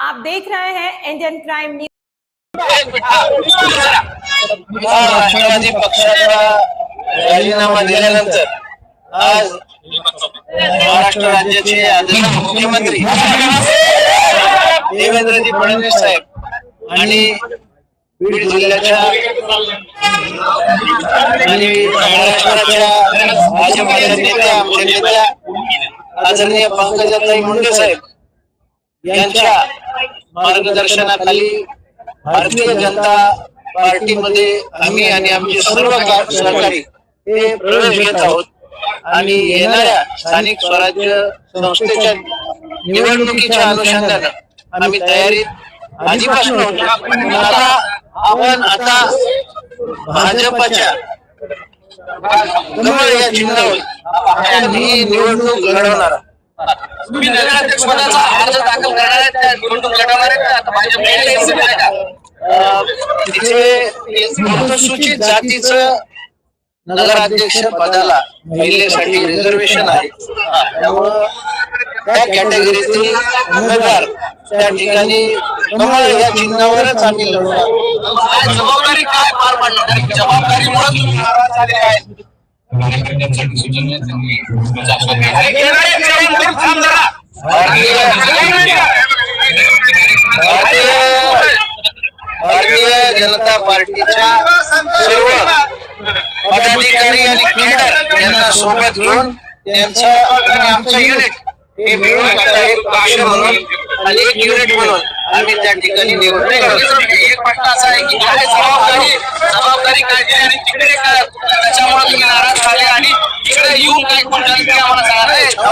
आप देख रहे हैं इंडियन क्राइम न्यूज। राष्ट्रवादी पक्षाचा राजीनामा दिल्यानंतर आज महाराष्ट्र राज्याचे आदरणीय मुख्यमंत्री देवेंद्रजी फडणवीस साहेब आणि बीड जिल्ह्याच्या आणि महाराष्ट्राच्या भाजपच्या नेत्या आमच्या नेत्या आदरणीय पंकजाताई मुंडे साहेब यांच्या मार्गदर्शनाखाली भारतीय जनता पार्टीमध्ये आम्ही आणि आमचे सर्व सहकारी हे प्रवेश घेत आहोत आणि येणाऱ्या स्थानिक स्वराज्य संस्थेच्या निवडणुकीच्या अनुषंगानं आम्ही तयारीत आधीपासून होतो आता आपण आता भाजपच्या कमळ या चिन्हावर ही निवडणूक लढवणार आहोत. तुम्ही नगराध्यक्ष पदाचा अर्ज दाखल करणार आहेत का? निवडणूक लढवणार आहेत का? आता भाजपने काही सांगितलं आहे का? अं, तिथे अनुसूचित जातीचं नगराध्यक्ष पदाला महिलेसाठी रिझर्वेशन आहे त्यामुळं त्या कॅटेगरीतील उमेदवार त्या ठिकाणी कमळ या चिन्हावरच आम्ही लढवणार जबाबदारी काय पार पाडणार आणि जबाबदारीमुळे तुम्ही नाराज झाले आहेत भारतीय भारतीय जनता पार्टीच्या सर्व पदाधिकारी आणि केडर यांना सोबत घेऊन त्यांचं आणि आमचं युनिट हे मिळून एक पक्ष म्हणून आणि एक युनिट म्हणून आम्ही त्या ठिकाणी निवडणूक एक प्रश्न असा आहे की काय जबाबदारी जबाबदारी काय आणि तिकडे काय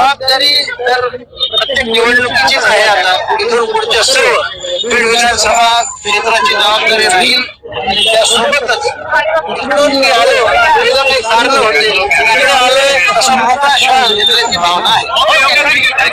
जबाबदारी तर प्रत्येक निवडणुकीचीच आहे आता. इथून पुढच्या सर्व बीड विधानसभा क्षेत्राची जबाबदारी राहील. आणि त्यासोबतच इकडून मी आलो तिथं काही कारण होते तिकडे आलोय असा मोठा श्वास घेतल्याची भावना आहे.